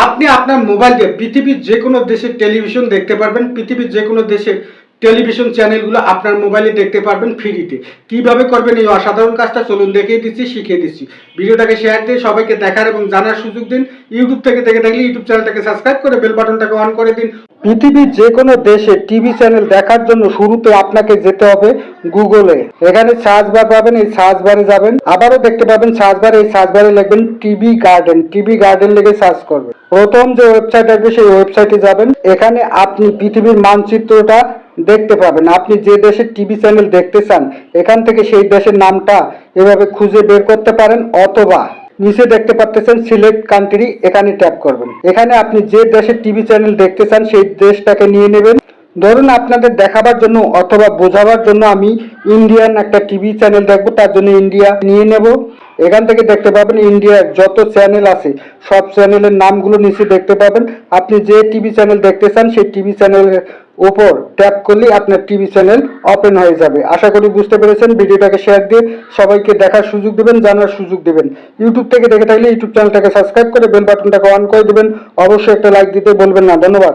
আপনি আপনার মোবাইল দিয়ে পৃথিবীর যে কোনো দেশের টেলিভিশন দেখতে পারবেন, পৃথিবীর যে কোনো দেশের টেলিভিশন চ্যানেলগুলো আপনার মোবাইলে দেখতে পারবেন ফ্রিতে। কীভাবে করবেন এই অসাধারণ কাজটা চলুন দেখিয়ে দিচ্ছি, শিখিয়ে দিচ্ছি। ভিডিওটাকে শেয়ার দিয়ে সবাইকে দেখার এবং জানার সুযোগ দিন। ইউটিউব থেকে দেখে থাকলে ইউটিউব চ্যানেলটাকে সাবস্ক্রাইব করে বেল বাটনটাকে অন করে দিন। পৃথিবীর যে কোনো দেশে টিভি চ্যানেল দেখার জন্য শুরুতে আপনাকে যেতে হবে গুগলে এখানে সার্চ বার পাবেন, এই সার্চ বারে যাবেন। আবারও দেখতে পাবেন সার্চ বারে এই সার্চ বারে লিখবেন টিভি গার্ডেন টিভি গার্ডেন লিখে সার্চ করবেন। প্রথম যে ওয়েবসাইট আসবে, সেই ওয়েবসাইটে যাবেন। এখানে আপনি পৃথিবীর মানচিত্রটা দেখতে পাবেন। আপনি যে দেশের টিভি চ্যানেল দেখতে চান, এখান থেকে সেই দেশের নামটা এভাবে খুঁজে বের করতে পারেন অথবা নিচে দেখতে পাচ্ছেন সিলেক্ট কান্ট্রি এখানে ট্যাপ করবেন। এখানে আপনি যে দেশের টিভি চ্যানেল দেখতে চান, সেই দেশটাকে নিয়ে নেবেন। ধরুন আপনাদের দেখাবার জন্য অথবা বোঝাবার জন্য আমি ইন্ডিয়ান একটা টিভি চ্যানেল দেখব, তার জন্য ইন্ডিয়া নিয়ে নেব। এখান থেকে দেখতে পাবেন ইন্ডিয়ার যত চ্যানেল আছে, সব চ্যানেলের নামগুলো নিচে দেখতে পাবেন। আপনি যে টিভি চ্যানেল দেখতে চান, সেই টিভি চ্যানেলের উপর ট্যাপ করলে আপনার টিভি চ্যানেল ওপেন হয়ে যাবে। আশা করি বুঝতে পেরেছেন। ভিডিওটাকে শেয়ার দিয়ে সবাইকে দেখার সুযোগ দেবেন, জানার সুযোগ দেবেন। ইউটিউব থেকে দেখে থাকলে ইউটিউব চ্যানেলটাকে সাবস্ক্রাইব করে বেল বাটনটাকে অন করে দেবেন। অবশ্যই একটা লাইক দিতে বলবেন না। ধন্যবাদ।